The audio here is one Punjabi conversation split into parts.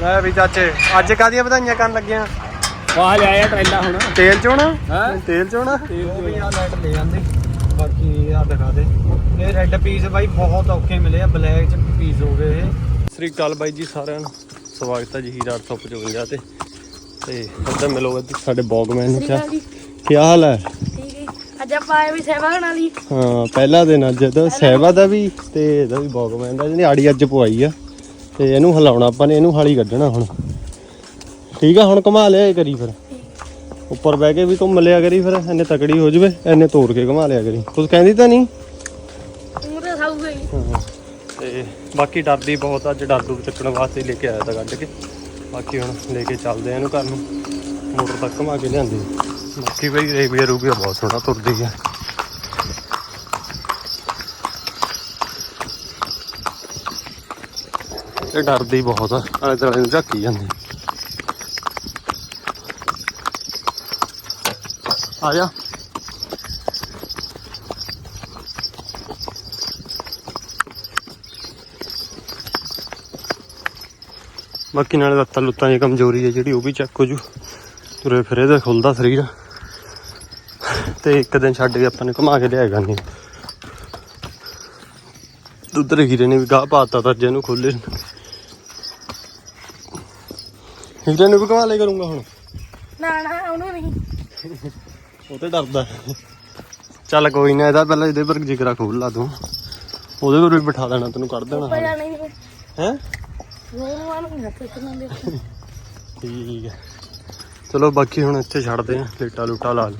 ਲੈ ਵੀ ਚਾਚੇ ਅੱਜ ਕਾਦੀਆਂ ਵਧਾਈਆਂ ਕਰਨ ਲੱਗਿਆ? ਵਾਹ ਲਿਆਇਆ ਟਰੈਲਾ ਹੁਣ। ਤੇਲ ਚੋਣਾ? ਹੈਂ? ਤੇਲ ਚੋਣਾ? ਉਹ ਵੀ ਆ ਲਾਈਟ ਲੈ ਜਾਂਦੇ ਬਾਕੀ ਆ ਦਿਖਾ ਦੇ। ਇਹ ਰੈੱਡ ਪੀਸ ਬਾਈ ਬਹੁਤ ਔਖੇ ਮਿਲੇ ਆ ਬਲੈਕ ਚ ਪੀਸ ਹੋ ਗਏ ਇਹ। ਸ੍ਰੀ ਅਕਾਲ ਬਾਈ ਜੀ ਸਾਰਿਆਂ ਨੂੰ। ਸਵਾਗਤ ਹੈ ਜੀ ਹੀਰਾ 855 ਤੇ। ਤੇ ਇੱਧਰ ਮਿਲੋ ਇੱਧਰ ਸਾਡੇ ਬੌਗਮੈਨ ਨੂੰ ਕਿਆ ਜੀ। ਕੀ ਹਾਲ ਹੈ? ਠੀਕ ਹੈ। ਅੱਜ ਆਪਾਂ ਆਏ ਵੀ ਸੇਵਾ ਕਰਨ ਵਾਲੀ। ਹਾਂ ਪਹਿਲਾ ਦਿਨ ਅੱਜ ਦਾ ਸਹਿਬਾ ਦਾ ਵੀ ਤੇ ਇਹਦਾ ਵੀ ਬੌਗਮੈਨ ਦਾ ਜਿਹਨੇ ਆੜੀ ਅੱਜ ਪਵਾਈ ਆ। ਤੇ ਇਹਨੂੰ ਹਿਲਾਉਣਾ ਆਪਾਂ ਨੇ ਇਹਨੂੰ ਹਾਲੀ ਕੱਢਣਾ ਹੁਣ। ਠੀਕ ਆ ਹੁਣ ਘੁਮਾ ਲਿਆ ਇਹ ਕਰੀ ਫਿਰ। ਉੱਪਰ ਬਹਿ ਕੇ ਵੀ ਘੁੰਮ ਲਿਆ ਕਰੀ ਫਿਰ ਇਹਨੇ ਤਕੜੀ ਹੋ ਜਵੇ ਇਹਨੇ ਤੋੜ ਕੇ ਘੁਮਾ ਲਿਆ ਕਰੀ। ਕੁਝ ਕਹਿੰਦੀ ਤਾਂ ਨਹੀਂ? ਤੂੰ ਤਾਂ ਸਾਊ ਗਈ। ਤੇ ਬਾਕੀ ਡਰਦੀ ਬਹੁਤ ਅੱਜ ਡਰ ਡੂਰ ਚੱਕਣ ਵਾਸਤੇ ਲੈ ਕੇ ਆਇਆ ਤਾਂ ਕੱਢ ਕੇ। ਬਾਕੀ ਹੁਣ ਲੈ ਕੇ ਚੱਲਦੇ ਆ ਇਹਨੂੰ ਘਰ ਨੂੰ। ਮੋਟਰ ਤੱਕ ਘੁਮਾ ਕੇ ਲਿਆਂਦੀ। ਬਾਕੀ ਬਈ ਰੇਬੀਆ ਰੂਬੀਆ ਬਹੁਤ ਸੋਹਣਾ ਤੁਰਦੀ ਆ। ਇਹ ਡਰਦੀ ਬਹੁਤ ਆ। ਆਲੇ ਦੁਆਲੇ ਨੂੰ ਝਾਕੀ ਜਾਂਦੀ। ਆ ਜਾ। ਬਾਕੀ ਨਾਲੇ ਲੱਤਾਂ ਲੁੱਤਾਂ ਦੀ ਕਮਜ਼ੋਰੀ ਹੈ ਜਿਹੜੀ, ਉਹ ਵੀ ਚੈੱਕ ਹੋ ਜੂ। ਤੁਰੇ ਫਿਰੇ ਦਾ ਖੁੱਲਦਾ ਸਰੀਰ। ਤੇ ਇੱਕ ਦਿਨ ਛੱਡ ਕੇ ਆਪਾਂ ਨੇ ਘੁਮਾ ਕੇ ਲਿਆਇਆ ਕਰਨੀ ਦੁੱਧ ਹੀਰੇ ਨੇ ਵੀ ਗਾਹ ਪਾਤਾ ਤਾਂ ਅੱਜ ਇਹਨੂੰ ਖੋਲੇ ਹੀਰੇ ਨੂੰ ਵੀ ਘੁਮਾ ਲਿਆ ਕਰੂੰਗਾ ਹੁਣ। ਨਾ ਨਾ ਉਹਨੂੰ ਨਹੀਂ। ਉਹ ਤੇ ਡਰਦਾ। ਚੱਲ ਕੋਈ ਨਾ ਇਹਦਾ ਪਹਿਲਾਂ ਇਹਦੇ ਪਰ ਜਿਗਰਾ ਖੋਲ ਲਾ ਤੂੰ। ਉਹਦੇ ਕੋਲ ਵੀ ਬਿਠਾ ਦੇਣਾ ਤੈਨੂੰ ਕੱਢ ਦੇਣਾ ਨਹੀਂ ਹੈ ਠੀਕ ਹੈ। ਚਲੋ ਬਾਕੀ ਹੁਣ ਇੱਥੇ ਛੱਡਦੇ ਆ ਲੇਟਾ ਲੂਟਾ ਲਾ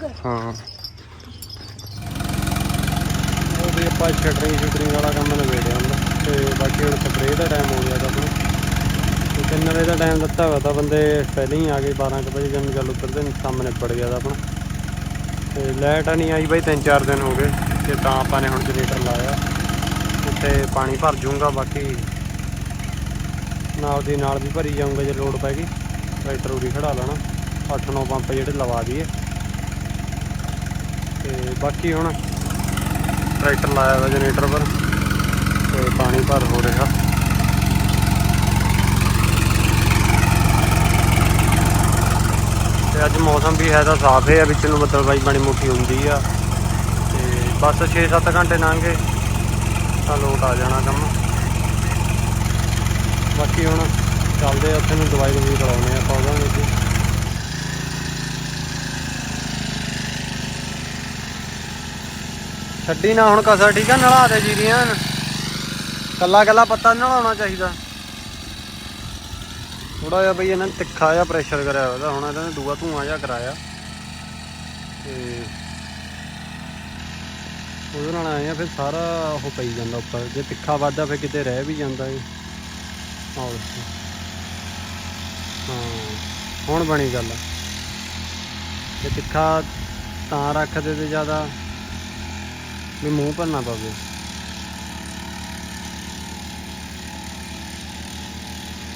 ਕਰ ਹਾਂ। ਉਹ ਵੀ ਆਪਾਂ ਸ਼ਟਰਿੰਗ ਸ਼ੂਟਰਿੰਗ ਵਾਲਾ ਕੰਮ ਨਵੇੜਿਆ ਹੁੰਦਾ। ਤੇ ਬਾਕੀ ਹੁਣ ਸਪਰੇਅ ਦਾ ਟਾਈਮ ਹੋ ਗਿਆ ਤਾਂ ਆਪਣਾ ਤਿੰਨ ਵਜੇ ਦਾ ਟਾਈਮ ਦਿੱਤਾ ਹੋਇਆ ਤਾਂ ਬੰਦੇ ਪਹਿਲਾਂ ਹੀ ਆ ਗਏ 12 ਕੁ ਵਜੇ ਜਨ ਗੱਲ ਉੱਤਰ ਦੇ ਕੰਮ ਨਿਬੜ ਗਿਆ ਤਾਂ ਆਪਣਾ। ਤੇ ਲਾਈਟ ਨਹੀਂ ਆਈ ਬਾਈ, ਤਿੰਨ ਚਾਰ ਦਿਨ ਹੋ ਗਏ, ਤੇ ਤਾਂ ਆਪਾਂ ਨੇ ਹੁਣ ਜਨਰੇਟਰ ਲਾਇਆ। ਉੱਤੇ ਪਾਣੀ ਭਰ ਜੂੰਗਾ ਬਾਕੀ ਨਾਲ ਦੀ ਨਾਲ ਵੀ ਭਰੀ ਜਾਊਂਗਾ ਜੇ ਲੋਡ ਪੈ ਗਈ ਟਰੈਕਟਰ ਉਰੀ ਖੜਾ ਲੈਣਾ। 8-9 ਪੰਪ ਜਿਹੜੇ ਲਵਾ ਦਈਏ। ਤੇ ਬਾਕੀ ਹੁਣ ਟਰੈਕਟਰ ਲਾਇਆ ਵਾ ਜਨਰੇਟਰ ਪਰ, ਤੇ ਪਾਣੀ ਭਰ ਹੋ ਰਿਹਾ। ਤੇ ਅੱਜ ਮੌਸਮ ਵੀ ਹੈ ਤਾਂ ਸਾਫ਼ ਹੈ, ਵਿੱਚ ਨੂੰ ਬੱਦਲ ਬਾਈ ਬਣੀ ਮੁੱਠੀ ਹੁੰਦੀ ਆ। ਤੇ ਬਸ 6-7 ਘੰਟੇ ਲੰਘੇ, ਤਾਂ ਲੋਟ ਆ ਜਾਣਾ ਕੰਮ। ਬਾਕੀ ਹੁਣ ਚੱਲਦੇ ਆ, ਉੱਥੇ ਨੂੰ ਦਵਾਈ ਦਵਾਈ ਕਰਾਉਣੇ ਆ, ਆਪਾਂ ਵਿੱਚ। ਛੱਡੀ ਨਾ ਹੁਣ ਕਸਰ, ਠੀਕ ਆ? ਨਲਾ ਦੇ ਜੀਰੀਆਂ ਕੱਲਾ ਕੱਲਾ ਪੱਤਾ ਨੀ ਨਲਾਉਣਾ ਚਾਹੀਦਾ। ਥੋੜਾ ਜਿਹਾ ਬਈ ਇਹਨਾਂ ਨੇ ਤਿੱਖਾ ਜਿਹਾ ਪ੍ਰੈਸ਼ਰ ਕਰਿਆ ਉਹਦਾ, ਹੁਣ ਇਹਨਾਂ ਨੇ ਦੂਆ ਧੂਆਂ ਜਿਹਾ ਕਰਾਇਆ। ਤੇ ਉਹਦੇ ਨਾਲ ਆਏ ਆ, ਫਿਰ ਸਾਰਾ ਉਹ ਪਈ ਜਾਂਦਾ ਉੱਪਰ। ਜੇ ਤਿੱਖਾ ਵੱਧਦਾ, ਫਿਰ ਕਿਤੇ ਰਹਿ ਵੀ ਜਾਂਦਾ ਏ ਆਹ ਹਾਂ, ਹੁਣ ਬਣੀ ਗੱਲ। ਜੇ ਤਿੱਖਾ ਤਾਂ ਰੱਖਦੇ ਤੇ ਜ਼ਿਆਦਾ ਵੀ ਮੂੰਹ ਭਰਨਾ ਪਵੇ।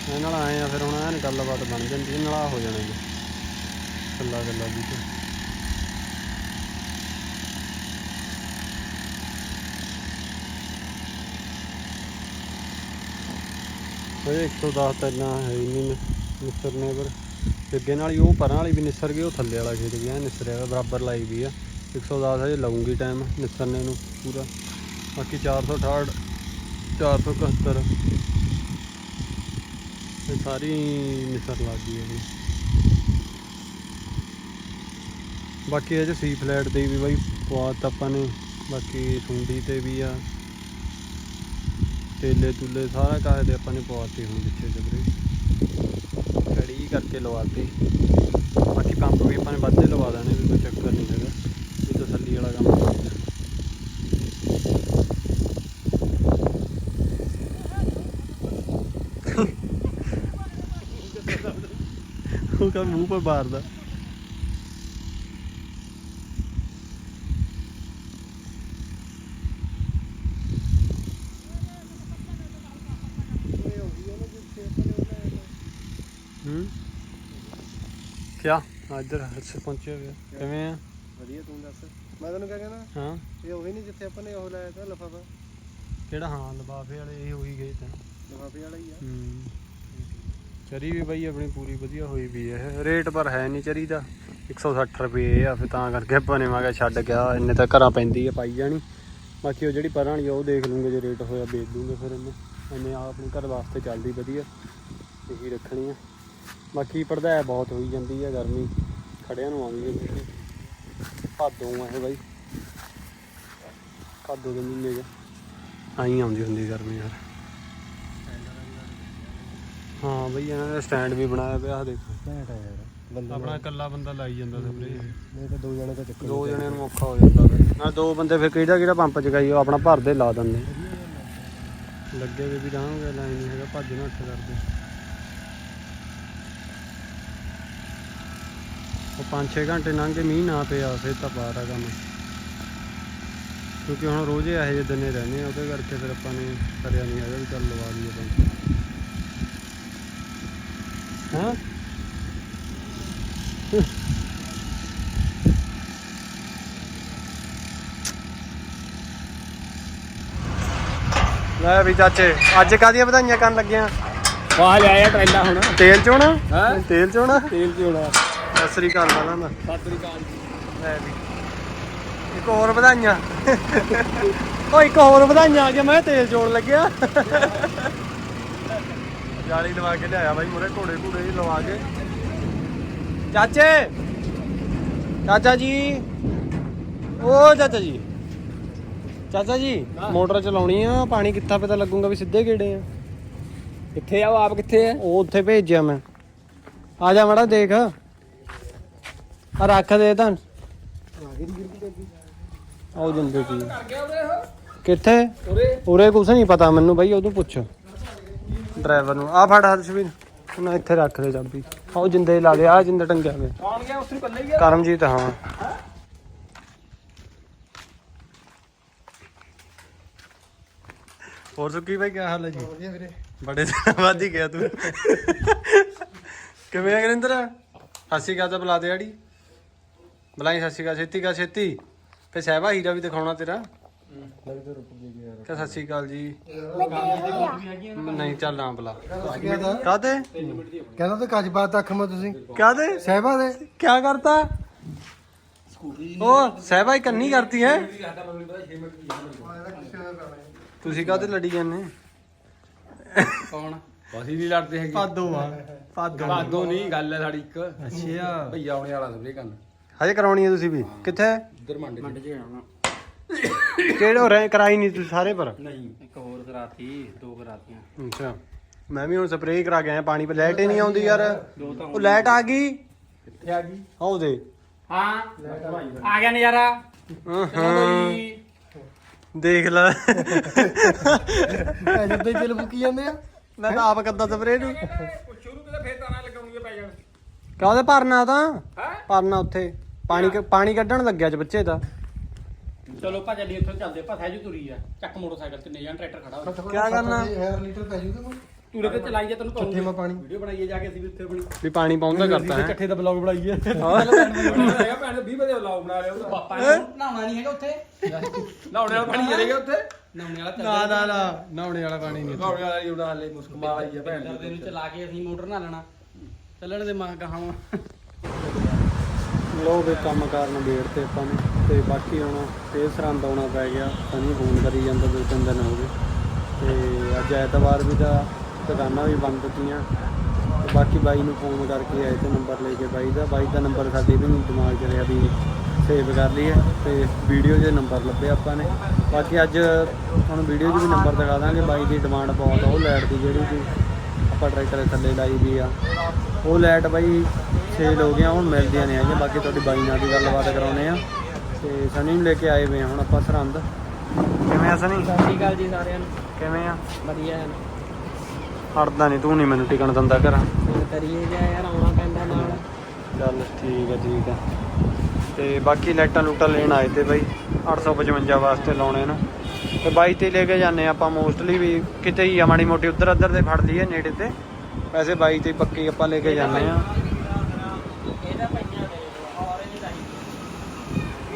ਇਹ ਨਾਲ ਆਏ ਆ ਫਿਰ ਹੁਣ ਐਨ ਗੱਲਬਾਤ ਬਣ ਜਾਂਦੀ ਨਾਲ ਨਲਾ ਹੋ ਜਾਣਾ ਜੀ ਗੱਲਾਂ ਗੱਲਾਂ ਵੀ ਤੇ। ਇਹ 110 ਤਾਂ ਇੰਨਾ ਹੈ ਹੀ ਨਹੀਂ ਨਿਸਰਨੇ ਪਰ ਅੱਗੇ ਨਾਲ ਹੀ ਉਹ ਪਰਾਂ ਵਾਲੀ ਵੀ ਨਿਸਰ ਗਈ ਉਹ ਥੱਲੇ ਵਾਲਾ ਖੇਤ ਗਿਆ ਨਿਸਰਿਆ ਹੋਇਆ, ਬਰਾਬਰ ਲਾਈ ਵੀ ਆ। 110 ਹਜੇ ਲਾਉਂਗੀ ਟਾਈਮ ਨਿਸਰਨੇ ਨੂੰ ਪੂਰਾ। ਬਾਕੀ 468 471 ਇਹ ਸਾਰੀ ਨਿਸਰ ਲੱਗ ਗਈ ਇਹ ਬਾਕੀ ਇਹ ਚ ਸੀ ਫਲੈਟ ਤੇ ਵੀ ਬਾਈ ਪਵਾਤ ਆਪਾਂ ਨੇ, ਬਾਕੀ ਸੁੰਡੀ ਤੇ ਵੀ ਆ। ਤੇਲੇ ਤੁਲੇ ਸਾਰਾ ਕਾਹੇ ਦੇ ਆਪਾਂ ਨੇ ਪਵਾਤੀ ਹੁਣ ਪਿੱਛੇ ਜਬਰੇ ਖੜੀ ਕਰਕੇ ਲਵਾਤੀ। ਬਾਕੀ ਪੰਪ ਵੀ ਆਪਾਂ ਨੇ ਵੱਧੇ ਲਵਾ ਦੇਣੇ ਵੀ ਕੋਈ ਚੱਕਰ ਨਹੀਂ ਹੈਗਾ। ਇਹ ਤਸੱਲੀ ਵਾਲਾ ਕੰਮ ਕਾ ਮੂੰਹ ਪਰ ਮਾਰਦਾ ਹੂੰ। ਕਿਆ? ਇੱਧਰ ਹਰਸ਼ ਪਹੁੰਚਿਆ ਗਿਆ ਕਿਵੇਂ ਆ? ਵਧੀਆ ਤੂੰ ਦੱਸ? ਮੈਂ ਤੈਨੂੰ ਕਿਹਾ ਕਹਿੰਦਾ ਹਾਂ। ਇਹ ਉਹੀ ਨਹੀਂ ਜਿੱਥੇ ਆਪਾਂ ਨੇ ਉਹ ਲਾਇਆ ਤਾਂ ਲਫਾਫਾ। ਕਿਹੜਾ? ਹਾਂ ਲਫਾਫੇ ਵਾਲੇ ਇਹ ਹੋਈ ਗਏ ਤਾਂ। ਰੁਪਏ ਵਾਲਾ ਹੀ ਆ। ਹੂੰ। ਚਰੀ ਵੀ ਬਈ ਆਪਣੀ ਪੂਰੀ ਵਧੀਆ ਹੋਈ ਵੀ ਹੈ। ਰੇਟ ਪਰ ਹੈ ਨਹੀਂ ਚਰੀ ਦਾ। 160 ਰੁਪਏ ਆ, ਫਿਰ ਤਾਂ ਕਰਕੇ ਆਪਾਂ ਨੇ ਮੈਂ ਕਿਹਾ ਛੱਡ ਗਿਆ ਇੰਨੇ ਤਾਂ ਘਰਾਂ ਪੈਂਦੀ ਆ, ਪਾਈ ਜਾਣੀ। ਬਾਕੀ ਉਹ ਜਿਹੜੀ ਪਰਾਂ ਵਾਲੀ ਆ, ਉਹ ਦੇਖ ਲੂੰਗੇ ਜੇ ਰੇਟ ਹੋਇਆ, ਵੇਚ ਦੂੰਗੇ ਫਿਰ ਇਹਨੂੰ। ਇਹਨੇ ਆ ਆਪਣੇ ਘਰ ਵਾਸਤੇ ਚੱਲਦੀ ਵਧੀਆ, ਇਹੀ ਰੱਖਣੀ ਆ। ਬਾਕੀ ਪੜਦਾ ਬਹੁਤ ਹੋਈ ਜਾਂਦੀ ਆ, ਗਰਮੀ ਖੜਿਆਂ ਨੂੰ ਆਉਂਦੀ ਹੈ ਭਾਦੋਂ ਆ ਇਹ ਬਾਈ। ਭਾਦੋਂ ਦੇ ਮਹੀਨੇ 'ਚ। ਆਈ ਆਉਂਦੀ ਹੁੰਦੀ ਗਰਮੀ ਯਾਰ। ਹਾਂ ਬਈ ਇਹਨਾਂ ਨੇ ਸਟੈਂਡ ਵੀ ਬਣਾਇਆ ਪਿਆ ਆਹ ਦੇਖੋ। ਘੈਂਟ ਆ ਯਾਰ ਬੰਦਾ ਆਪਣਾ ਇਕੱਲਾ ਬੰਦਾ ਲਾਈ ਜਾਂਦਾ ਸਪਰੇ ਨਹੀਂ ਤਾਂ ਦੋ ਜਣੇ ਤਾਂ ਚੱਕਰ ਦੋ ਜਣਿਆਂ ਨੂੰ ਔਖਾ ਹੋ ਜਾਂਦਾ ਫਿਰ ਨਾਲ ਦੋ ਬੰਦੇ ਫਿਰ ਕਿਹੜਾ ਕਿਹੜਾ ਪੰਪ ਚਗਾਈ ਉਹ ਆਪਣਾ ਭਰਦੇ ਲਾ ਦਿੰਦੇ। ਲੱਗੇ ਵੀ ਵੀ ਰਹਾਂਗੇ ਲਾਈਨ ਨਹੀਂ ਹੈਗਾ ਭੱਜ ਨਾ ਉੱਠ ਕਰਦੇ। ਉਹ 5-6 ਘੰਟੇ ਲੰਘ ਕੇ ਮੀਂਹ ਨਾ ਪਿਆ ਫਿਰ ਤਾਂ ਪਾਰ ਆ ਕੰਮ। ਕਿਉਂਕਿ ਹੁਣ ਰੋਜ਼ ਇਹੋ ਜਿਹੇ ਦਿਨੇ ਰਹਿੰਦੇ ਆ ਉਹਦੇ ਕਰਕੇ ਫਿਰ ਆਪਾਂ ਨੇ ਕਰਿਆ ਨਹੀਂ ਹੈਗਾ ਵੀ ਚੱਲ ਲਵਾ ਲਈਏ ਪੰਪ। ਹਾਂ। ਲੈ ਵੀ ਚਾਚੇ ਅੱਜ ਕਾਦੀਆਂ ਵਧਾਈਆਂ ਕਰਨ ਲੱਗਿਆ? ਵਾਹ ਲਿਆਇਆ ਟਰੈਲਾ ਹੁਣ। ਤੇਲ ਚੋਣਾ? ਹੈਂ? ਤੇਲ ਚੋਣਾ? ਤੇਲ ਚੋਣਾ। ਸਤਿ ਸ੍ਰੀ ਅਕਾਲ ਵਾਲਾ ਮੈਂ ਸਤਿ ਸ੍ਰੀ ਅਕਾਲ ਜੀ। ਲੈ ਵੀ। ਇੱਕ ਹੋਰ ਵਧਾਈਆਂ। ਉਹ ਇੱਕ ਹੋਰ ਵਧਾਈਆਂ ਆ ਗਿਆ ਮੈਂ ਤੇਲ ਚੋਣ ਲੱਗਿਆ। ਜਾਲੀ ਲਵਾ ਕੇ ਲਿਆਇਆ ਬਾਈ ਮੁਰੇ ਘੋੜੇ ਘੂੜੇ ਹੀ ਲਵਾ ਕੇ। ਚਾਚੇ! ਚਾਚਾ ਜੀ। ਓ ਚਾਚਾ ਜੀ। ਚਾਚਾ ਜੀ ਮੋਟਰ ਚਲਾਉਣੀ ਆ ਪਾਣੀ ਕਿੱਥਾ ਪਤਾ ਲੱਗੂਗਾ ਵੀ ਸਿੱਧੇ ਕਿਹੜੇ ਆ। ਕਿੱਥੇ ਆ ਉਹ ਆਪ ਕਿੱਥੇ ਆ? ਉਹ ਉੱਥੇ ਭੇਜਿਆ ਮੈਂ। ਆ ਜਾ ਮੜਾ ਦੇਖ। ਆ ਰੱਖ ਦੇ ਤਾਂ। ਆਉ ਜੰਦੇ ਕੀ। ਕਿੱਥੇ? ਉਰੇ। ਉਰੇ ਕੁਛ ਨਹੀਂ ਪਤਾ ਮੈਨੂੰ ਬਾਈ ਉਹਨੂੰ ਪੁੱਛ। ਡਰਾਈਵਰ ਨੂੰ। ਆ ਫੜ ਹਰਸ਼ਵੀਰ ਉਹਨਾਂ ਇੱਥੇ ਰੱਖ ਦੇ ਚਾਬੀ। ਆਉ ਜਿੰਦੇ ਲਾ ਦੇ ਆ ਜਿੰਦੇ ਟੰਗਿਆ ਵੇ। ਕੌਣ ਗਿਆ ਉੱਥੇ ਕੱਲੇ ਹੀ ਗਿਆ ਕਰਮਜੀਤ ਹਾਂ। ਹੋਰ ਸੁੱਕੀ ਭਾਈ ਕੀ ਹਾਲ ਹੈ ਜੀ? ਵਧੀਆ ਵੀਰੇ। ਬੜੇ ਦਿਨਾਂ ਬਾਅਦ ਹੀ ਗਿਆ ਤੂੰ। ਕਿਵੇਂ ਆ ਗਰਿੰਦਰ? ਸਤਿ ਕਾ ਤਾਂ ਬੁਲਾ ਦੇ ਆੜੀ। ਬੁਲਾਈ ਸ਼੍ਰੀ ਅਕਾਲ। ਛੇਤੀ ਕਾ ਛੇਤੀ। ਫੇ ਸਹਿਬਾ ਹੀਰਾ ਵੀ ਦਿਖਾਉਣਾ ਤੇਰਾ। ਕਹ ਸਤਿ ਸ਼੍ਰੀ ਅਕਾਲ ਜੀ। ਨਹੀਂ ਚੱਲ ਨਾ ਬੁਲਾ ਕਾਤੇ ਕਹਿੰਦਾ ਤਾਂ ਕੱਜ ਬਾਤ ਅੱਖ ਮਾ ਤੁਸੀਂ। ਕਾਤੇ ਸਹਿਬਾ ਦੇ। ਕੀ ਕਰਤਾ? ਉਹ ਸਹਿਬਾ ਹੀ ਕੰਨੀ ਕਰਤੀ ਹੈ। ਤੁਸੀਂ ਕਾਤੇ ਲੜੀ ਜਾਂਦੇ? ਕੌਣ ਅਸੀਂ ਨਹੀਂ ਲੜਦੇ ਹੈਗੇ। ਪਾਦੋ ਆ। ਪਾਦੋ ਬਾਦੋਂ ਨਹੀਂ ਗੱਲ ਹੈ ਸਾਡੀ ਇੱਕ। ਅੱਛਾ। ਭਈਆ ਆਉਣੇ ਵਾਲਾ ਸਭਰੇ ਗੱਲ ਹਜੇ ਕਰਾਉਣੀ ਹੈ ਤੁਸੀਂ ਵੀ। ਕਿੱਥੇ? ਇੱਧਰ ਮੰਡੇ ਮੰਡੇ ਚ। ਜਾਣਾ ਕਿਹੜੇ ਰਹੇ? ਕਰਾਈ ਨਹੀਂ ਤੁਸੀਂ ਸਾਰੇ ਪਰ? ਨਹੀਂ ਇੱਕ ਹੋਰ ਕਰਾਤੀ ਦੋ ਕਰਾਤੀਆਂ। ਅੱਛਾ। ਮੈਂ ਵੀ ਹੁਣ ਸਪਰੇਅ ਕਰਾ ਕੇ ਆਇਆ ਪਾਣੀ ਪਰ ਲਾਈਟ ਹੀ ਨਹੀਂ ਆਉਂਦੀ ਯਾਰ। ਉਹ ਲਾਈਟ ਆ ਗਈ? ਕਿੱਥੇ ਆ ਗਈ? ਆਉ ਦੇ ਹਾਂ। ਆ ਗਿਆ ਨਜ਼ਾਰਾ। ਦੇਖ ਲੈ। ਜਿੱਦਾਂ ਹੀ ਦਿਲ ਫੁੱਕੀ ਜਾਂਦੇ ਆ। ਮੈਂ ਤਾਂ ਆਪ ਕਰਦਾ ਸਪਰੇਅ ਨੂੰ। ਸ਼ੁਰੂ ਕਿਤੇ ਫੇਰ ਤਾਰਾਂ ਲਗਾਉਣੀਆਂ ਪੈ ਜਾਣ। ਕਾਹਦੇ ਭਰਨਾ ਤਾਂ? ਹੈ? ਭਰਨਾ ਉੱਥੇ। ਪਾਣੀ ਪਾਣੀ ਕੱਢਣ ਲੱਗਿਆ ਚ ਬੱਚੇ ਦਾ। ਚਲੋ ਭਾ ਚੱਲੀ ਉੱਥੇ ਚੱਲਦੇ ਭਾ ਸਹਿਜੂ ਤੁਰੀ ਆ। ਚੱਕ ਮੋਟਰਸਾਈਕਲ ਤੇ ਨਹੀਂ ਜਾਣ ਟਰੈਕਟਰ ਖੜਾ ਹੋ ਕਿਆ ਕਰਨਾ? ਹਜ਼ਾਰ ਲੀਟਰ ਪੈ ਜੂਗਾ ਮੈਂ ਤੂਰੇ ਤੇ ਚਲਾਈ ਜਾ ਤੈਨੂੰ ਮਾ ਪਾਣੀ। ਵੀਡੀਓ ਬਣਾਈਏ ਜਾ ਕੇ ਅਸੀਂ ਵੀ ਉੱਥੇ ਬਣੀ ਵੀ ਪਾਣੀ ਪਾਉਂਦਾ ਕਰਤਾ ਹੈ। ਚੱਠੇ ਦਾ ਬਲੌਗ ਬਣਾਈਏ ਹੈਗਾ ਭੈਣ 20 ਵਜੇ ਲਾਉ ਬਣਾ ਲਿਆ ਉਹਦਾ। ਪਾਪਾ ਨੇ ਨਹਾਉਣਾ ਨਹੀਂ ਹੈਗਾ ਉੱਥੇ। ਨਹਾਉਣੇ ਵਾਲਾ ਪਾਣੀ ਚਲੇਗਾ ਉੱਥੇ? ਨਹਾਉਣੇ ਵਾਲਾ ਨਾ ਨਾ ਨਾ ਨਹਾਉਣੇ ਵਾਲਾ ਪਾਣੀ ਨਹੀਂ ਨਹਾਉਣੇ ਵਾਲਾ ਹੀ ਉਡਾ ਹਲੇ ਮੁਸਕ ਮਾਰ ਆਈ ਆ ਭੈਣ ਕਰਦੇ ਨੂੰ ਚਲਾ ਕੇ ਅਸੀਂ ਮੋਟਰ ਨਾ ਲੈਣਾ। ਚੱਲਣ ਦੇ ਮਾਂ ਕਹਾਂ ਲੋ ਵੀ ਕੰਮ ਕਾਰਨ ਵੇੜ ਤੇ ਆਪਾਂ ਨੇ, ਤੇ ਬਾਕੀ ਹੁਣ ਫੇਰ ਸਰੰਦ ਆਉਣਾ ਪੈ ਗਿਆ ਸਨੀ ਫੋਨ ਕਰੀ ਜਾਂਦਾ ਦੋ ਤਿੰਨ ਦਿਨ ਹੋ ਗਏ। ਤੇ ਅੱਜ ਐਤਵਾਰ ਵੀ ਤਾਂ ਦੁਕਾਨਾਂ ਵੀ ਬੰਦ ਤੀਆਂ ਤੇ ਬਾਕੀ ਬਾਈ ਨੂੰ ਫੋਨ ਕਰਕੇ ਆਏ ਤੇ ਨੰਬਰ ਲੈ ਕੇ ਬਾਈ ਦਾ। ਬਾਈ ਦਾ ਨੰਬਰ ਸਾਡੇ ਵੀ ਨਹੀਂ ਦਿਮਾਗ 'ਚ ਰਿਹਾ ਵੀ ਸੇਵ ਕਰ ਲਈਏ, ਤੇ ਵੀਡੀਓ 'ਚ ਨੰਬਰ ਲੱਭੇ ਆਪਾਂ ਨੇ। ਬਾਕੀ ਅੱਜ ਤੁਹਾਨੂੰ ਵੀਡੀਓ 'ਚ ਵੀ ਨੰਬਰ ਦਿਖਾ ਦਾਂਗੇ। ਬਾਈ ਦੀ ਡਿਮਾਂਡ ਬਹੁਤ ਆ, ਉਹ ਲਾਈਟ ਦੀ ਜਿਹੜੀ ਕਿ ਆਪਾਂ ਟਰੈਕਟਰ ਥੱਲੇ ਲਾਈ ਵੀ ਆ। ਉਹ ਲਾਈਟ ਬਾਈ ਸੇਲ ਹੋ ਗਿਆ ਹੁਣ ਮਿਲਦੀਆਂ ਨਹੀਂ ਹੈਗੀਆਂ ਬਾਕੀ ਤੁਹਾਡੀ ਬਾਈ ਨਾਲ ਦੀ ਗੱਲਬਾਤ ਕਰਾਉਨੇ ਆ ਤੇ ਸਨੀ ਨੂੰ ਲੈ ਕੇ ਆਏ ਵੇ ਆ ਹੁਣ ਆਪਾਂ ਸਰਹੰਦ। ਕਿਵੇਂ ਆ ਸਨੀ? ਸਤਿ ਸ਼੍ਰੀ ਅਕਾਲ ਜੀ ਸਾਰਿਆਂ ਨੂੰ। ਕਿਵੇਂ ਆ? ਵਧੀਆ ਹੈ। ਹਟਦਾ ਨਹੀਂ ਤੂੰ ਨਹੀਂ ਮੈਨੂੰ ਟਿਕਣ ਦਿੰਦਾ ਘਰ। ਕਰੀਏ ਜਾਂ ਯਾਰ ਆਉਣਾ ਪੈਂਦਾ ਨਾਲ। ਚੱਲ ਠੀਕ ਆ ਠੀਕ ਆ ਤੇ ਬਾਕੀ ਲਾਈਟਾਂ ਲੂਟਾਂ ਲੈਣ ਆਏ ਤੇ ਬਾਈ 855 ਵਾਸਤੇ ਲਾਉਣੇ ਨਾ। ਤੇ ਬਾਈ ਤੇ ਲੈ ਕੇ ਜਾਂਦੇ ਆ ਆਪਾਂ ਮੋਸਟਲੀ ਵੀ ਕਿਤੇ ਹੀ ਆ ਮਾੜੀ ਮੋਟੀ ਉੱਧਰ ਉੱਧਰ ਤੇ ਫੜ ਲਈਏ ਨੇੜੇ ਤੇ। ਵੈਸੇ ਬਾਈ ਤੇ ਪੱਕੀ ਆਪਾਂ ਲੈ ਕੇ ਜਾਂਦੇ ਆ ਇਹਦਾ ਪਈਆਂ ਦੇ ਔਰੇਂਜ ਦਾ ਪੀਲਾ ਜਾਂ ਹੋਰ ਪੀਲਾ ਇਹਦਾ ਨਹੀਂ ਕਹਿੰਦੇ ਕਿਤੇ ਪੀਲਾ ਯਾਰ ਪੀ-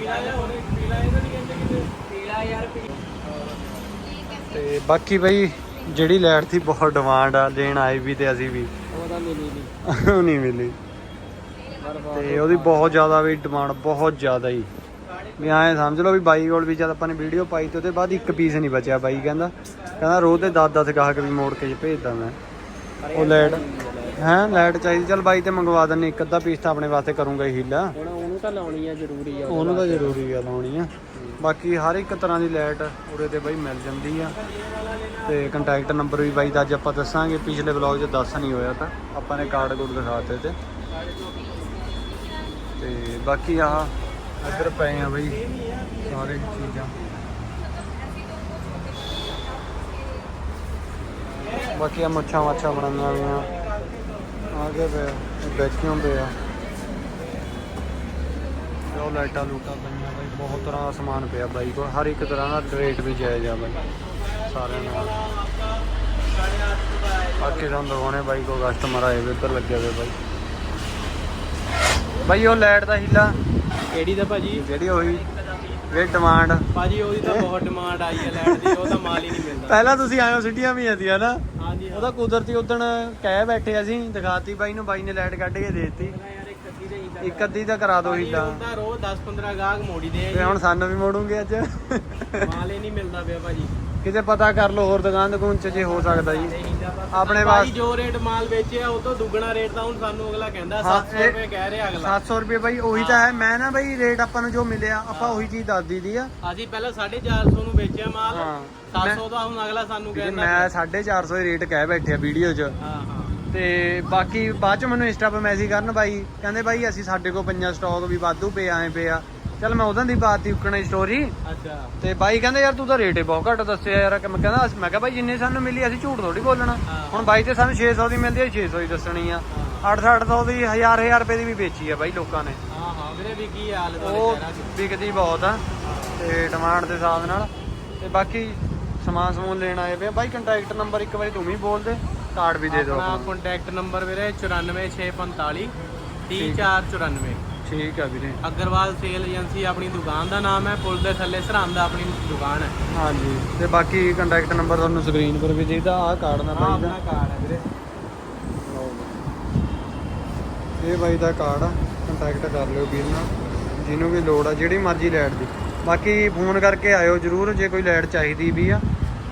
ਤੇ ਬਾਕੀ ਬਈ, ਜਿਹੜੀ ਲਾਈਟ ਦੀ ਬਹੁਤ ਡਿਮਾਂਡ ਆ ਲੈਣ ਆਏ ਵੀ ਤੇ ਅਸੀਂ ਵੀ। ਉਹਦਾ ਮਿਲੀ ਨਹੀਂ ਉਹ ਨਹੀਂ ਮਿਲੀ। ਤੇ ਉਹਦੀ ਬਹੁਤ ਜ਼ਿਆਦਾ ਵੀ ਡਿਮਾਂਡ ਬਹੁਤ ਜ਼ਿਆਦਾ ਹੀ। ਵੀ ਐਂ ਸਮਝ ਲਓ ਵੀ ਬਾਈ ਕੋਲ ਵੀ ਜਦ ਆਪਾਂ ਨੇ ਵੀਡੀਓ ਪਾਈ ਤੇ ਉਹਦੇ ਬਾਅਦ ਇੱਕ ਪੀਸ ਨਹੀਂ ਬਚਿਆ ਬਾਈ ਕਹਿੰਦਾ। ਕਹਿੰਦਾ ਰੋਜ਼ ਦੇ 10-10 ਗਾਹਕ ਵੀ ਮੋੜ ਕੇ ਭੇਜਦਾ ਮੈਂ। ਉਹ ਲਾਈਟ ਹੈ ਲਾਈਟ ਚਾਹੀਦੀ। ਚਲ ਬਾਈ ਤੇ ਮੰਗਵਾ ਦਿੰਨੇ ਇੱਕ ਅੱਧਾ ਪੀਸ ਤਾਂ ਆਪਣੇ ਵਾਸਤੇ ਕਰੂੰਗਾ ਹੀ ਹੀਲਾ। ਉਹਨੂੰ ਤਾਂ ਲਾਉਣੀ ਆ ਜ਼ਰੂਰੀ ਆ ਉਹਨੂੰ ਤਾਂ ਜ਼ਰੂਰੀ ਆ ਲਾਉਣੀ ਆ। ਬਾਕੀ ਹਰ ਇੱਕ ਤਰ੍ਹਾਂ ਦੀ ਲਾਈਟ ਉਰੇ ਤੇ ਬਾਈ ਮਿਲ ਜਾਂਦੀ ਆ। ਤੇ ਕੰਟੈਕਟ ਨੰਬਰ ਵੀ ਬਾਈ ਦਾ ਅੱਜ ਆਪਾਂ ਦੱਸਾਂਗੇ ਪਿਛਲੇ ਵਲੌਗ 'ਚ ਦੱਸ ਨਹੀਂ ਹੋਇਆ ਤਾਂ ਆਪਾਂ ਨੇ ਕਾਰਡ ਕੋਡ ਦਿਖਾਤੇ ਤੇ। ਤੇ ਬਾਕੀ ਆਹ ਇੱਧਰ ਪਏ ਆ ਬਾਈ ਸਾਰੇ ਚੀਜ਼ਾਂ। ਬਾਕੀ ਆ ਮੁੱਛਾਂ ਮਾਛਾਂ ਬਣਾਈਆਂ ਹੋਈਆਂ। ਆਗੇ ਪਏ ਵੈਕਿਊਮ ਆ। ਉਹ ਲਾਈਟਾਂ ਲੂਟਾਂ ਪਈਆਂ ਬਾਈ ਬਹੁਤ ਤਰ੍ਹਾਂ ਦਾ ਸਮਾਨ ਪਿਆ ਬਾਈ ਕੋਲ। ਹਰ ਇੱਕ ਤਰ੍ਹਾਂ ਦਾ ਰੇਟ ਵੀ ਜਾਇਜ਼ ਆ ਬਾਈ ਸਾਰਿਆਂ ਨਾਲ। ਬਾਕੀ ਤੁਹਾਨੂੰ ਦਿਖਾਉਣੇ ਬਾਈ ਕੋ ਕਸਟਮਰ ਆਏ ਵੇ ਉੱਧਰ ਲੱਗੇ ਹੋਏ ਬਾਈ। ਬਾਈ ਉਹ ਲਾਈਟ ਦਾ ਹੀਲਾ। ਕਿਹੜੀ ਦਾ ਭਾਜੀ? ਜਿਹੜੀ ਹੋਈ ਜਿਹੜੀ ਡਿਮਾਂਡ ਭਾਜੀ ਉਹਦੀ ਤਾਂ ਬਹੁਤ ਡਿਮਾਂਡ ਆਈ ਹੈ ਲੈਟ ਦੀ ਉਹ ਤਾਂ ਮਾਲ ਹੀ ਨਹੀਂ ਮਿਲਦਾ। ਪਹਿਲਾਂ ਤੁਸੀਂ ਆਇਓ ਸਿੱਟੀਆਂ ਵੀ ਆਦੀਆਂ ਨਾ। ਹਾਂਜੀ ਉਹਦਾ ਕੁਦਰਤੀ ਉਦਣ ਕਹਿ ਬੈਠੇ ਅਸੀਂ ਦਿਖਾਤੀ ਬਾਈ ਨੂੰ ਬਾਈ ਨੇ ਲਾਈਟ ਕੱਢ ਕੇ ਦੇ ਦਿੱਤੀ। ਇੱਕ ਅੱਧੀ ਦਾ ਤਾਂ ਕਰਾ ਦੋ ਹੀਲਾ ਹੁੰਦਾ ਰੋਜ਼ 10 15 ਗਾਹਕ ਮੋੜੀ ਦੇ ਆ ਤੇ ਹੁਣ ਸਾਨੂੰ ਵੀ ਮੋੜੂਗੇ ਅੱਜ। ਜੀ ਮਾਲ ਹੀ ਨਹੀਂ ਮਿਲਦਾ ਪਿਆ ਭਾਜੀ। ਕਿਤੇ ਪਤਾ ਕਰ ਲਓ ਹੋਰ ਦੁਕਾਨ ਦੁਕਾਨ ਚ ਜੇ ਹੋ ਸਕਦਾ ਜੀ। ਆਪਣੇ ਵਾਸ- ਭਾਈ ਜੋ ਰੇਟ ਮਾਲ ਵੇਚਿਆ ਉਹ ਤੋਂ ਦੁੱਗਣਾ ਰੇਟ ਤਾਂ ਹੁਣ ਸਾਨੂੰ ਅਗਲਾ ਕਹਿੰਦਾ ਹਾਂ, 700 ਇਹ- ਰੁਪਏ ਕਹਿ ਰਿਹਾ ਅਗਲਾ। 700 ਰੁਪਏ ਬਾਈ ਉਹੀ ਤਾਂ ਹੈ। ਮੈਂ ਨਾ ਬਾਈ ਰੇਟ ਆਪਾਂ ਨੂੰ ਜੋ ਮਿਲਿਆ ਆਪਾਂ ਉਹੀ ਚੀਜ਼ ਦੱਸ ਦਿੱਤੀ ਆ। ਅਸੀਂ ਪਹਿਲਾਂ 450 ਨੂੰ ਵੇਚਿਆ ਮਾਲ। ਹਾਂ। 700 ਦਾ ਹੁਣ ਅਗਲਾ ਸਾਨੂੰ ਕਿ ਕਹਿੰਦਾ ਮੈਂ 450 ਹੀ ਰੇਟ ਕਹਿ ਬੈਠਿਆ ਵੀਡੀਓ 'ਚ। ਹਾਂ ਹਾਂ। ਤੇ ਬਾਕੀ ਬਾਅਦ ਚ ਮੈਨੂੰ ਇੰਸਟਾ 'ਤੇ ਮੈਸੇਜ ਕਰਨ ਬਾਈ ਕਹਿੰਦੇ ਬਾਈ ਅਸੀਂ ਸਾਡੇ ਕੋਲ ਪੰਜਾਂ ਸਟਾਕ ਵੀ ਵਾਧੂ ਪਏ ਆਏ ਪਏ ਆ। ਚਲ ਮੈਂ ਉਹਨਾਂ ਦੀ ਬਾਤ ਹੀ ਉੱਕਣਾ ਸਟੋਰੀ ਅੱਛਾ। ਤੇ ਬਾਈ ਕਹਿੰਦੇ ਯਾਰ ਤੂੰ ਤਾਂ ਰੇਟ ਹੀ ਬਹੁਤ ਘੱਟ ਦੱਸਿਆ ਯਾਰ ਮੈਂ ਕਹਿੰਦਾ ਅਸੀਂ- ਮੈਂ ਕਿਹਾ ਬਾਈ ਜਿੰਨੇ ਸਾਨੂੰ ਮਿਲੀ ਅਸੀਂ ਝੂਠ ਥੋੜੀ ਬੋਲਣਾ। ਹਾਂ। ਹੁਣ ਬਾਈ ਤੇ ਸਾਨੂੰ 600 ਦੀ ਮਿਲਦੀ ਹੈ 600 ਹੀ ਦੱਸਣੀ ਆ। 800 ਦੀ 1000 1000 ਰੁਪਏ ਦੀ ਵੀ ਵੇਚੀ ਆ ਬਾਈ ਲੋਕਾਂ ਨੇ। ਹਾਂ ਹਾਂ ਵੀਰੇ ਵੀ ਕੀ ਹਾਲ ਹੈ ਉਹ ਵਿਕਦੀ ਬਹੁਤ ਆ। ਤੇ ਡਿਮਾਂਡ ਦੇ ਹਿਸਾਬ ਨਾਲ। ਤੇ ਬਾਕੀ ਸਮਾਨ ਸਮੂਨ ਲੈਣ ਆਏ ਪਏ ਆ। ਬਾਈ ਕੰਟੈਕਟ ਨੰਬਰ ਇੱਕ ਵਾਰੀ ਤੂੰ ਵੀ ਬੋਲ ਦੇ। ਕਾਰਡ ਵੀ ਦੇ ਦਿਓ ਆਪਣਾ ਆਪਣਾ। ਕੰਟੈਕਟ ਨੰਬਰ ਵੀਰੇ 94645 30494 ਠੀਕ। ਆ ਵੀਰੇ। ਅਗਰਵਾਲ ਸੇਲ ਏਜੰਸੀ ਆਪਣੀ ਦੁਕਾਨ ਦਾ ਨਾਮ ਹੈ ਪੁਲ ਦੇ ਥੱਲੇ ਸਰਹੰਦ ਆਪਣੀ ਦੁਕਾਨ ਹੈ। ਹਾਂਜੀ ਤੇ ਬਾਕੀ ਕੰਟੈਕਟ ਨੰਬਰ ਤੁਹਾਨੂੰ ਸਕਰੀਨ ਪਰ ਵੀ ਦਿੱਤਾ ਆਹ ਕਾਰਡ ਨਾ ਬਾਈ ਦਾ ਕਾਰਡ ਹੈ ਵੀਰੇ। ਇਹ ਬਾਈ ਦਾ ਕਾਰਡ ਆ ਕੰਟੈਕਟ ਕਰ ਲਿਓ ਵੀਰ ਨਾਲ ਜਿਹਨੂੰ ਵੀ ਲੋੜ ਆ ਜਿਹੜੀ ਮਰਜ਼ੀ ਲਾਈਟ ਦੀ। ਬਾਕੀ ਫੋਨ ਕਰਕੇ ਆਇਓ ਜਰੂਰ ਜੇ ਕੋਈ ਲਾਈਟ ਚਾਹੀਦੀ ਵੀ ਆ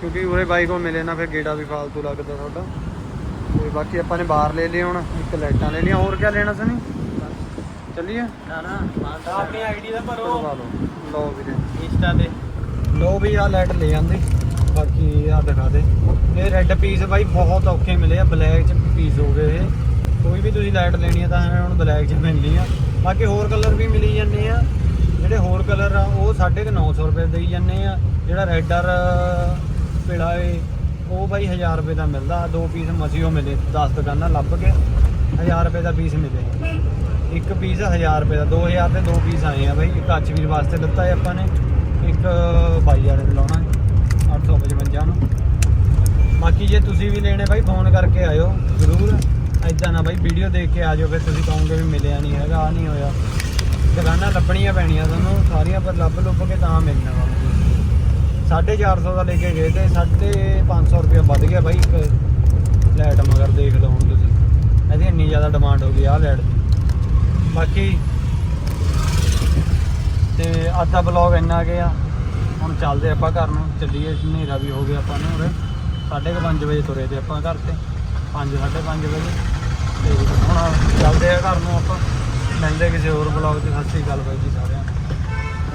ਕਿਉਂਕਿ ਉਰੇ ਬਾਈ ਕੋ ਮਿਲੇ ਨਾ ਫਿਰ ਗੇੜਾ ਵੀ ਫਾਲਤੂ ਲੱਗਦਾ ਤੁਹਾਡਾ। ਤੇ ਬਾਕੀ ਆਪਾਂ ਨੇ ਬਾਹਰ ਲੈ ਲਏ ਹੁਣ ਇੱਕ ਲਾਈਟਾਂ ਲੈ ਲਈਆਂ ਹੋਰ ਕੀ ਲੈਣਾ ਸਨੀ? ਚੱਲੀਏ? ਨਾ ਨਾ ਆਪਣੀ ਆਈਡੀ ਦਾ ਭਰੋ। ਲਓ। ਲਓ ਵੀਰੇ। ਇੰਸਟਾ ਤੇ। ਲੋ ਵੀ ਆ ਲਾਈਟ ਲੈ ਜਾਂਦੇ ਬਾਕੀ ਆ ਦਿਖਾ ਦੇ। ਇਹ ਰੈੱਡ ਪੀਸ ਬਾਈ ਬਹੁਤ ਔਖੇ ਮਿਲੇ ਆ ਬਲੈਕ ਚ ਪੀਸ ਹੋ ਗਏ ਇਹ। ਕੋਈ ਵੀ ਤੁਸੀਂ ਲਾਈਟ ਲੈਣੀ ਆ ਤਾਂ ਹੁਣ ਬਲੈਕ ਚ ਮਿਲਣੀ ਆ। ਬਾਕੀ ਹੋਰ ਕਲਰ ਵੀ ਮਿਲੀ ਜਾਂਦੇ ਆ। ਜਿਹੜੇ ਹੋਰ ਕਲਰ ਆ ਉਹ 950 ਰੁਪਏ ਦੇਈ ਜਾਂਦੇ ਆ। ਜਿਹੜਾ ਰੈੱਡ ਆਰ ਪੀਲਾ ਏ ਉਹ ਬਾਈ 1000 ਰੁਪਏ ਦਾ ਮਿਲਦਾ, ਦੋ ਪੀਸ ਮਸੀਓ ਮਿਲੇ 10 ਦੁਕਾਨਾਂ ਲੱਭ ਕੇ 1000 ਰੁਪਏ ਦਾ ਪੀਸ ਮਿਲੇ। ਇੱਕ ਪੀਸ 1000 ਰੁਪਏ ਦਾ 2000 ਦੇ ਦੋ ਪੀਸ ਆਏ ਆ ਬਾਈ, ਇੱਕ ਅੱਛਵੀਰ ਵਾਸਤੇ ਦਿੱਤਾ ਹੈ ਆਪਾਂ ਨੇ, ਇੱਕ ਬਾਈ ਵਾਲੇ ਨੂੰ ਲਾਉਣਾ 855 ਨੂੰ। ਬਾਕੀ ਜੇ ਤੁਸੀਂ ਵੀ ਲੈਣੇ ਬਾਈ, ਫੋਨ ਕਰਕੇ ਆਇਓ ਜ਼ਰੂਰ। ਐਦਾਂ ਨਾ ਬਾਈ ਵੀਡੀਓ ਦੇਖ ਕੇ ਆ ਜਾਓ ਫਿਰ ਤੁਸੀਂ ਕਹੋਗੇ ਵੀ ਮਿਲਿਆ ਨਹੀਂ ਹੈਗਾ ਆ ਨਹੀਂ ਹੋਇਆ। ਦੁਕਾਨਾਂ ਲੱਭਣੀਆਂ ਪੈਣੀਆਂ ਤੁਹਾਨੂੰ, ਸਾਰੀਆਂ ਪਰ ਲੱਭ ਲੁੱਭ ਕੇ ਤਾਂ ਮਿਲਣਾ ਵਾ। 450 ਦਾ ਲੈ ਕੇ ਗਏ ਤੇ 550 ਰੁਪਏ ਵੱਧ ਗਿਆ ਬਾਈ ਇੱਕ ਲਾਈਟ ਮਗਰ ਦੇਖ ਲਓ ਹੁਣ ਤੁਸੀਂ। ਇਹਦੀ ਇੰਨੀ ਜ਼ਿਆਦਾ ਡਿਮਾਂਡ ਹੋ ਗਈ ਆ ਲਾਈਟ ਦੀ। ਬਾਕੀ ਤੇ ਅੱਜ ਦਾ ਬਲੌਗ ਇੰਨਾ ਗਿਆ ਹੁਣ ਚੱਲਦੇ ਆਪਾਂ ਘਰ ਨੂੰ। ਚੱਲੀਏ, ਹਨੇਰਾ ਵੀ ਹੋ ਗਿਆ ਆਪਾਂ ਨੂੰ ਉਰੇ। ਸਾਢੇ ਕੁ ਪੰਜ ਵਜੇ ਤੁਰੇ ਤੇ ਆਪਾਂ ਘਰ ਤੇ। 5 5:30 ਵਜੇ। ਤੇ ਹੁਣ ਚੱਲਦੇ ਆ ਘਰ ਨੂੰ ਆਪਾਂ। ਮਿਲਦੇ ਕਿਸੇ ਹੋਰ ਬਲੌਗ ਤੇ ਸਤਿ ਸ੍ਰੀ ਅਕਾਲ ਬਾਈ ਜੀ ਸਾਰੇ